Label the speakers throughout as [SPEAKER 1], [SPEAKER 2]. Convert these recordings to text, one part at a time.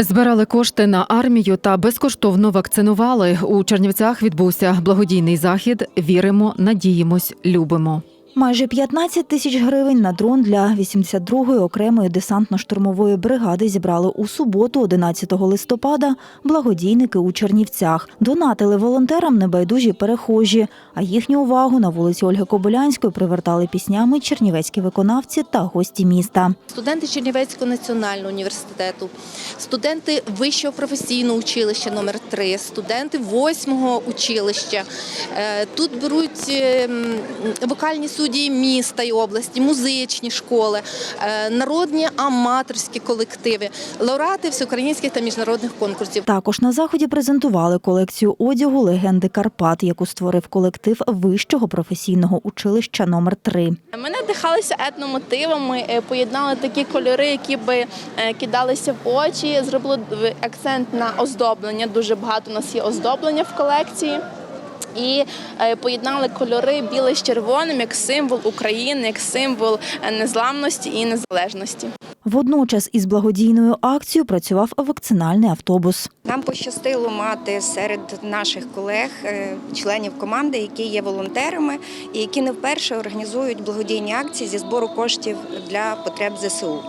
[SPEAKER 1] Збирали кошти на армію та безкоштовно вакцинували. У Чернівцях відбувся благодійний захід. Віримо, надіємось, любимо.
[SPEAKER 2] Майже 15 тисяч гривень на дрон для 82-ї окремої десантно-штурмової бригади зібрали у суботу, 11 листопада, благодійники у Чернівцях. Донатили волонтерам небайдужі перехожі, а їхню увагу на вулиці Ольги Кобилянської привертали піснями чернівецькі виконавці та гості міста.
[SPEAKER 3] студенти Чернівецького національного університету, студенти Вищого професійного училища номер 3 студенти 8-го училища. Е, Тут беруть е, вокальні судді міста і області, музичні школи, е, народні аматорські колективи, лауреати всеукраїнських та міжнародних конкурсів.
[SPEAKER 2] Також на заході презентували колекцію одягу легенди Карпат, яку створив колектив Вищого професійного училища номер 3
[SPEAKER 4] Ми надихалися етномотивами, е, поєднали такі кольори, які би е, кидалися в очі. Зробили акцент на оздоблення. Дуже багато у нас є оздоблення в колекції. І е, поєднали кольори біле з червоним як символ України, як символ е, незламності і незалежності.
[SPEAKER 2] Водночас із благодійною акцією працював вакцинальний автобус.
[SPEAKER 5] Нам пощастило мати серед наших колег е, членів команди, які є волонтерами і які не вперше організують благодійні акції зі збору коштів для потреб ЗСУ.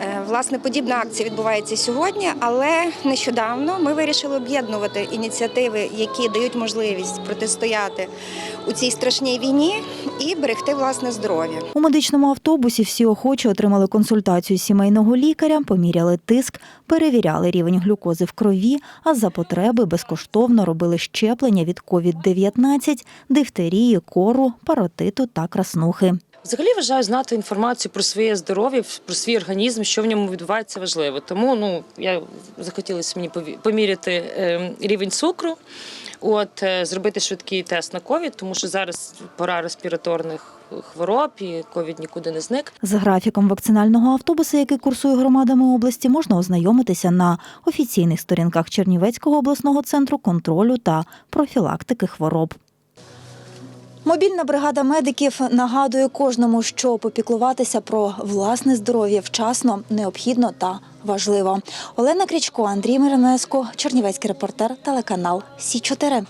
[SPEAKER 5] Е, Власне, подібна акція відбувається сьогодні, але нещодавно ми вирішили об'єднувати ініціативи, які дають можливість протистояти у цій страшній війні і берегти власне здоров'я.
[SPEAKER 2] У медичному автобусі всі охочі отримали консультацію сімейного лікаря, поміряли тиск, перевіряли рівень глюкози в крові, а за потреби безкоштовно робили щеплення від COVID-19, дифтерії, кору, паротиту та краснухи.
[SPEAKER 6] Взагалі вважаю знати інформацію про своє здоров'я, про свій організм, що в ньому відбувається важливо. Тому ну я захотілося мені поміряти е, рівень цукру, от е, зробити швидкий тест на ковід, тому що зараз пора респіраторних хвороб і ковід нікуди не зник.
[SPEAKER 2] З графіком вакцинального автобуса, який курсує громадами області, можна ознайомитися на офіційних сторінках Чернівецького обласного центру контролю та профілактики хвороб. Мобільна бригада медиків нагадує кожному, що попіклуватися про власне здоров'я вчасно, необхідно та важливо. Олена Крічко, Андрій Миронеско, Чернівецький репортер, телеканал Сі 4